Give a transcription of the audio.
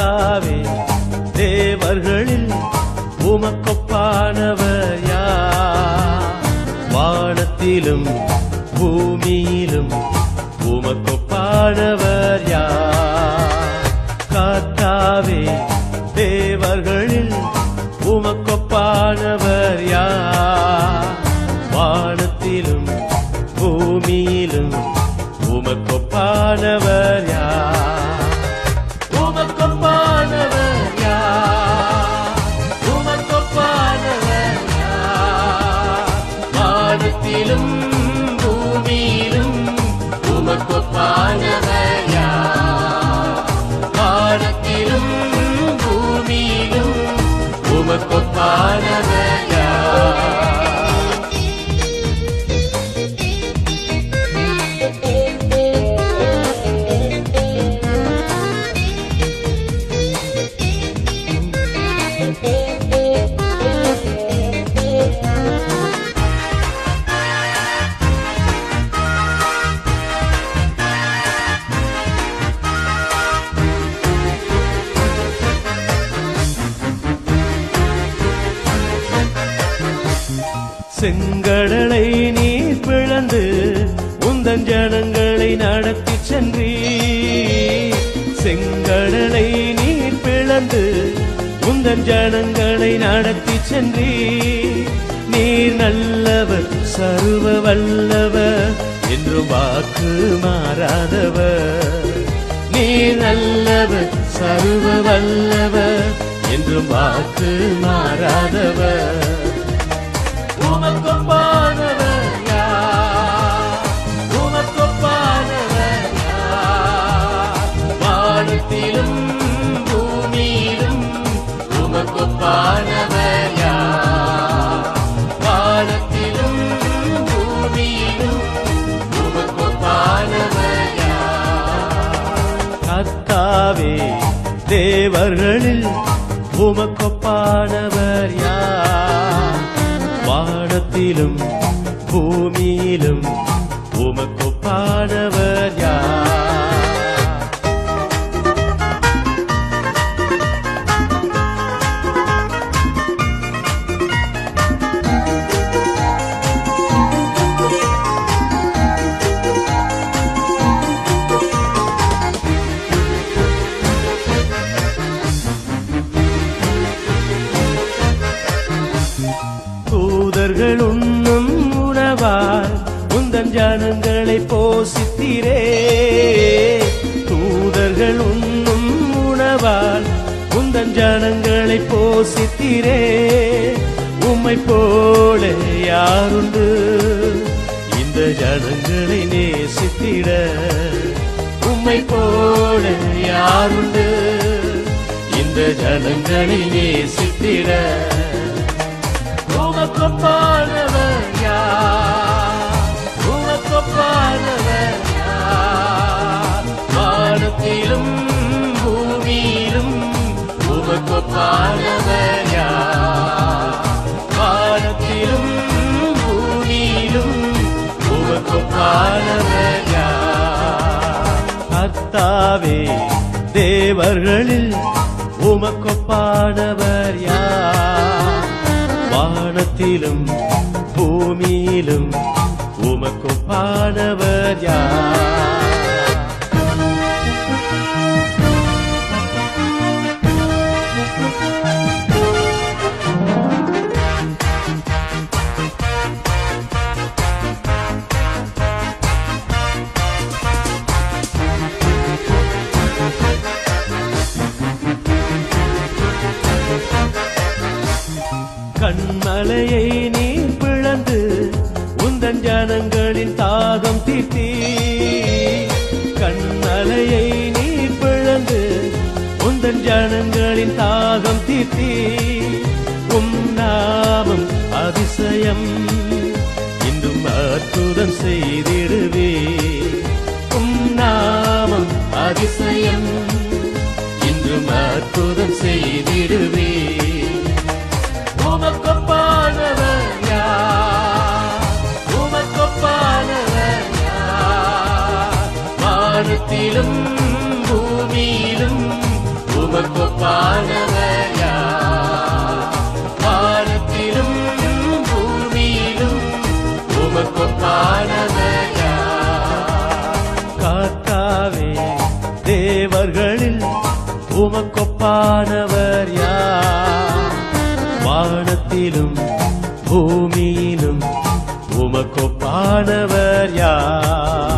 ராஜாவே தேவர்களில் உமக்கொப்பானவர் யார் வானத்திலும் பூமியிலும் உமக்கொப்பானவர் யார் காத்தாவே தேவர்களில் உமக்கொ உமக்கொப்பானவர் செங்கடலை நீ பிளந்து உந்தன் ஜனங்களை நடத்தி சென்றீ. செங்கடலை நீ பிளந்து உந்தன் ஜனங்களை நடத்தி சென்றீ. நீர் நல்லவர் சர்வ வல்லவர் என்று வாக்கு மாறாதவர். நீர் நல்லவர் சர்வ வல்லவர் என்றும் வாக்கு மாறாதவர். பூமியிலும் உமக்கொப்பானவர் தேவர்களில் உமக்கொப்பானவர் யார்? வானத்திலும் பூமியிலும் உமக்கொப்பானவர் யார்? உந்தன் போசித்திரே. தூதர்கள் உண்ணும் உணவால் உந்தன் போசித்திரே. உம்மை போல யாருண்டு? இந்த ஜனங்களை நேசித்திட. உம்மை போல யாருண்டு? இந்த ஜனங்களை நேசித்திட. உமக்கொப்பானவர் உமக்கொப்பானவர் யார்? வானத்திலும் பூமியிலும் உமக்கொப்பானவர் யார்? கர்த்தாவே தேவர்களில் உமக்கொப்பானவர் யார் வானத்திலும் பூமியிலும் உமக்கொப்பானவர் யார் கண்மலையை நீ பிளந்து உந்தன் ஜனங்களின் தாகம் தீர்த்தி. கண்மலையை நீ பிளந்து உந்தன் ஜனங்களின் தாகம் தீர்த்தி. உம் நாமம் அதிசயம் இன்றும் அற்புதம் செய்திடுவே உம் நாமம் அதிசயம் இன்றும் அற்புதம் செய்திடு உமக்கொப்பானவர் யார்? வானத்திலும் பூமியிலும் உமக்கொப்பானவர் யார்?